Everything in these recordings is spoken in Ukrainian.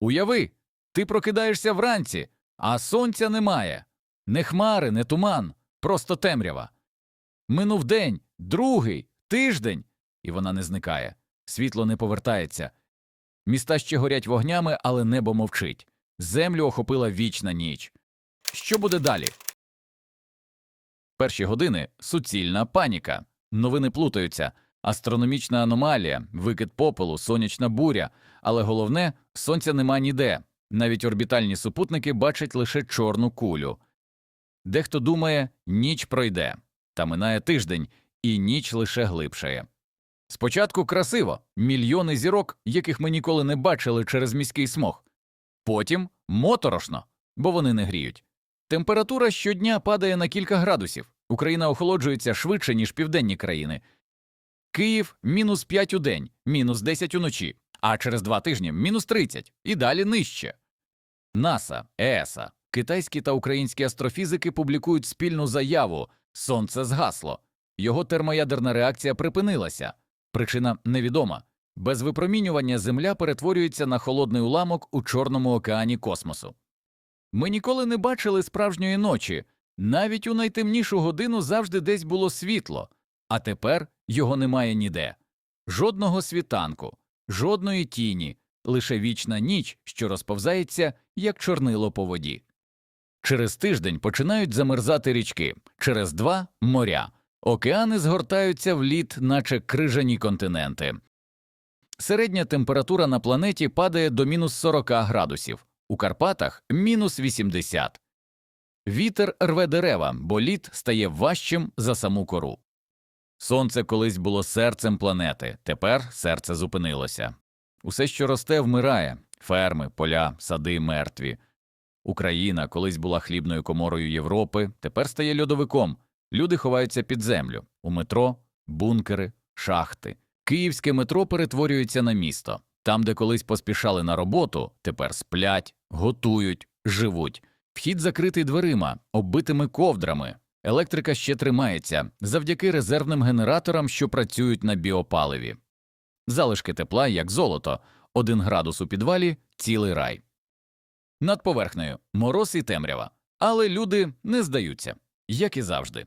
Уяви, ти прокидаєшся вранці, а сонця немає. Не хмари, не туман, просто темрява. Минув день, другий, тиждень, і вона не зникає. Світло не повертається. Міста ще горять вогнями, але небо мовчить. Землю охопила вічна ніч. Що буде далі? Перші години суцільна паніка. Новини плутаються, астрономічна аномалія, викид попелу, сонячна буря. Але головне сонця нема ніде. Навіть орбітальні супутники бачать лише чорну кулю. Дехто думає, ніч пройде, та минає тиждень, і ніч лише глибшає. Спочатку красиво мільйони зірок, яких ми ніколи не бачили через міський смог. Потім моторошно, бо вони не гріють. Температура щодня падає на кілька градусів. Україна охолоджується швидше, ніж південні країни. Київ мінус 5 у день, мінус 10 уночі, а через два тижні мінус 30 і далі нижче. НАСА, ЕСА, китайські та українські астрофізики публікують спільну заяву Сонце згасло. Його термоядерна реакція припинилася. Причина невідома. Без випромінювання Земля перетворюється на холодний уламок у Чорному океані космосу. Ми ніколи не бачили справжньої ночі. Навіть у найтемнішу годину завжди десь було світло, а тепер його немає ніде. Жодного світанку, жодної тіні, лише вічна ніч, що розповзається, як чорнило по воді. Через тиждень починають замерзати річки, через два моря. Океани згортаються в лід, наче крижані континенти. Середня температура на планеті падає до мінус 40 градусів, у Карпатах мінус 80. Вітер рве дерева, бо лід стає важчим за саму кору. Сонце колись було серцем планети, тепер серце зупинилося. Усе, що росте, вмирає ферми, поля, сади мертві. Україна колись була хлібною коморою Європи, тепер стає льодовиком. Люди ховаються під землю у метро, бункери, шахти. Київське метро перетворюється на місто. Там, де колись поспішали на роботу, тепер сплять, готують, живуть. Вхід закритий дверима, оббитими ковдрами. Електрика ще тримається завдяки резервним генераторам, що працюють на біопаливі. Залишки тепла, як золото, один градус у підвалі цілий рай. Над поверхнею мороз і темрява. Але люди не здаються, як і завжди.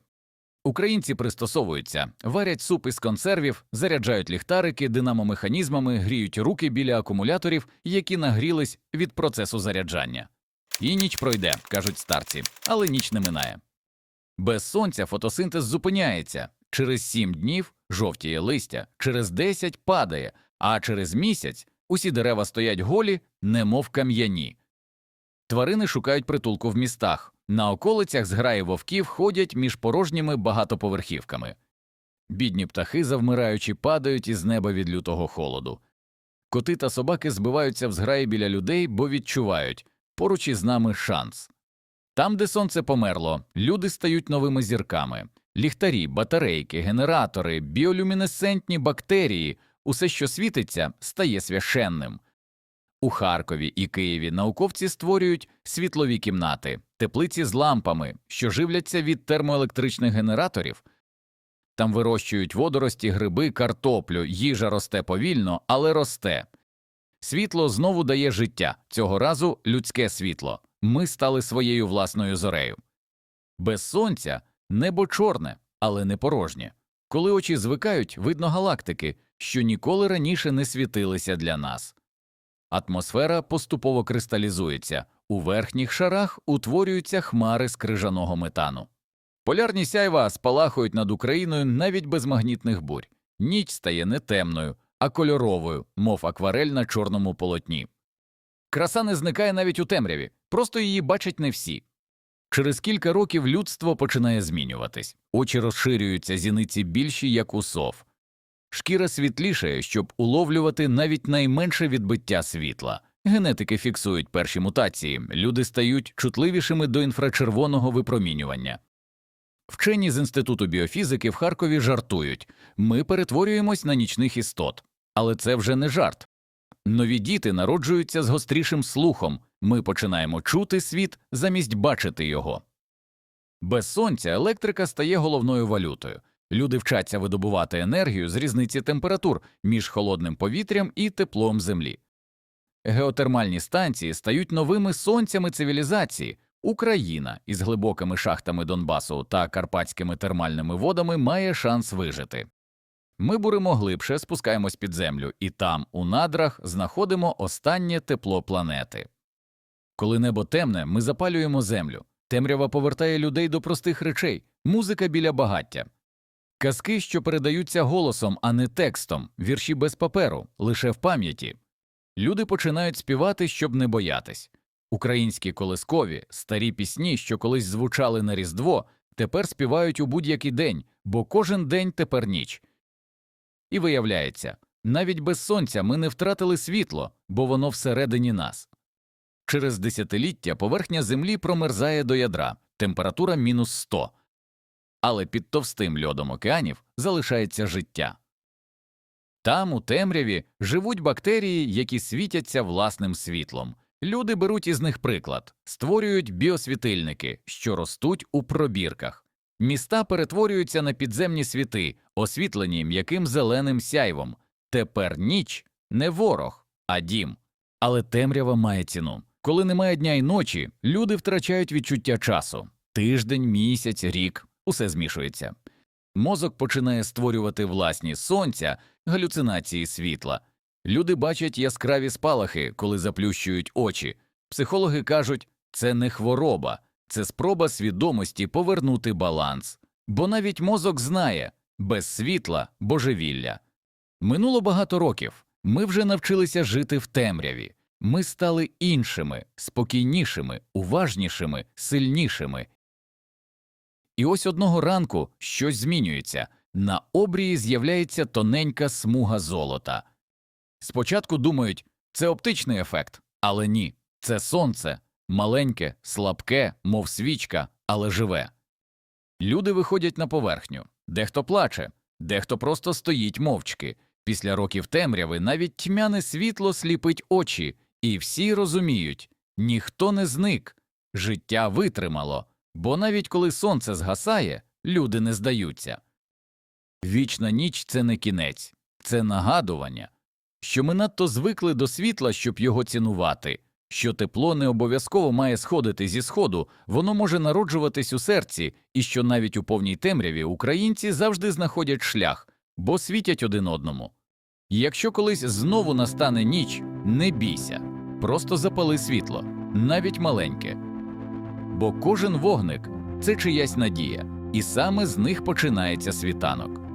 Українці пристосовуються, варять суп із консервів, заряджають ліхтарики динамомеханізмами, гріють руки біля акумуляторів, які нагрілись від процесу заряджання. І ніч пройде, кажуть старці, але ніч не минає. Без сонця фотосинтез зупиняється. Через сім днів жовтіє листя, через десять падає, а через місяць усі дерева стоять голі, немов кам'яні. Тварини шукають притулку в містах. На околицях зграї вовків ходять між порожніми багатоповерхівками. Бідні птахи, завмираючи, падають із неба від лютого холоду. Коти та собаки збиваються в зграї біля людей, бо відчувають поруч із нами шанс. Там, де сонце померло, люди стають новими зірками. Ліхтарі, батарейки, генератори, біолюмінесцентні бактерії усе, що світиться, стає священним. У Харкові і Києві науковці створюють світлові кімнати, теплиці з лампами, що живляться від термоелектричних генераторів. Там вирощують водорості, гриби, картоплю, їжа росте повільно, але росте. Світло знову дає життя, цього разу людське світло. Ми стали своєю власною зорею. Без сонця небо чорне, але не порожнє. Коли очі звикають, видно галактики, що ніколи раніше не світилися для нас. Атмосфера поступово кристалізується, у верхніх шарах утворюються хмари з крижаного метану. Полярні сяйва спалахують над Україною навіть без магнітних бурь. Ніч стає не темною, а кольоровою, мов акварель на чорному полотні. Краса не зникає навіть у темряві, просто її бачать не всі. Через кілька років людство починає змінюватись, очі розширюються, зіниці більші, як у сов. Шкіра світлішає, щоб уловлювати навіть найменше відбиття світла. Генетики фіксують перші мутації, люди стають чутливішими до інфрачервоного випромінювання. Вчені з Інституту біофізики в Харкові жартують ми перетворюємось на нічних істот. Але це вже не жарт. Нові діти народжуються з гострішим слухом, ми починаємо чути світ замість бачити його. Без сонця електрика стає головною валютою. Люди вчаться видобувати енергію з різниці температур між холодним повітрям і теплом землі. Геотермальні станції стають новими сонцями цивілізації. Україна із глибокими шахтами Донбасу та карпатськими термальними водами має шанс вижити. Ми буримо глибше, спускаємось під землю, і там, у надрах, знаходимо останнє тепло планети. Коли небо темне, ми запалюємо землю. Темрява повертає людей до простих речей, музика біля багаття. Казки, що передаються голосом, а не текстом, вірші без паперу, лише в пам'яті. Люди починають співати, щоб не боятись. Українські колискові, старі пісні, що колись звучали на Різдво, тепер співають у будь-який день, бо кожен день тепер ніч. І виявляється, навіть без сонця ми не втратили світло, бо воно всередині нас. Через десятиліття поверхня Землі промерзає до ядра, температура мінус 100, але під товстим льодом океанів залишається життя. Там, у темряві, живуть бактерії, які світяться власним світлом. Люди беруть із них приклад, створюють біосвітильники, що ростуть у пробірках. Міста перетворюються на підземні світи, освітлені м'яким зеленим сяйвом. Тепер ніч не ворог, а дім. Але темрява має ціну. Коли немає дня й ночі, люди втрачають відчуття часу. Тиждень, місяць, рік усе змішується. Мозок починає створювати власні сонця, галюцинації світла. Люди бачать яскраві спалахи, коли заплющують очі. Психологи кажуть, це не хвороба, це спроба свідомості повернути баланс. Бо навіть мозок знає без світла божевілля. Минуло багато років. Ми вже навчилися жити в темряві. Ми стали іншими, спокійнішими, уважнішими, сильнішими. І ось одного ранку щось змінюється. На обрії з'являється тоненька смуга золота. Спочатку думають, це оптичний ефект, але ні, це сонце, маленьке, слабке, мов свічка, але живе. Люди виходять на поверхню, дехто плаче, дехто просто стоїть мовчки. Після років темряви навіть тьмяне світло сліпить очі, і всі розуміють ніхто не зник, життя витримало, бо навіть коли сонце згасає, люди не здаються. Вічна ніч це не кінець, це нагадування, що ми надто звикли до світла, щоб його цінувати, що тепло не обов'язково має сходити зі сходу, воно може народжуватись у серці, і що навіть у повній темряві українці завжди знаходять шлях, бо світять один одному. Якщо колись знову настане ніч, не бійся, просто запали світло, навіть маленьке. Бо кожен вогник це чиясь надія, і саме з них починається світанок.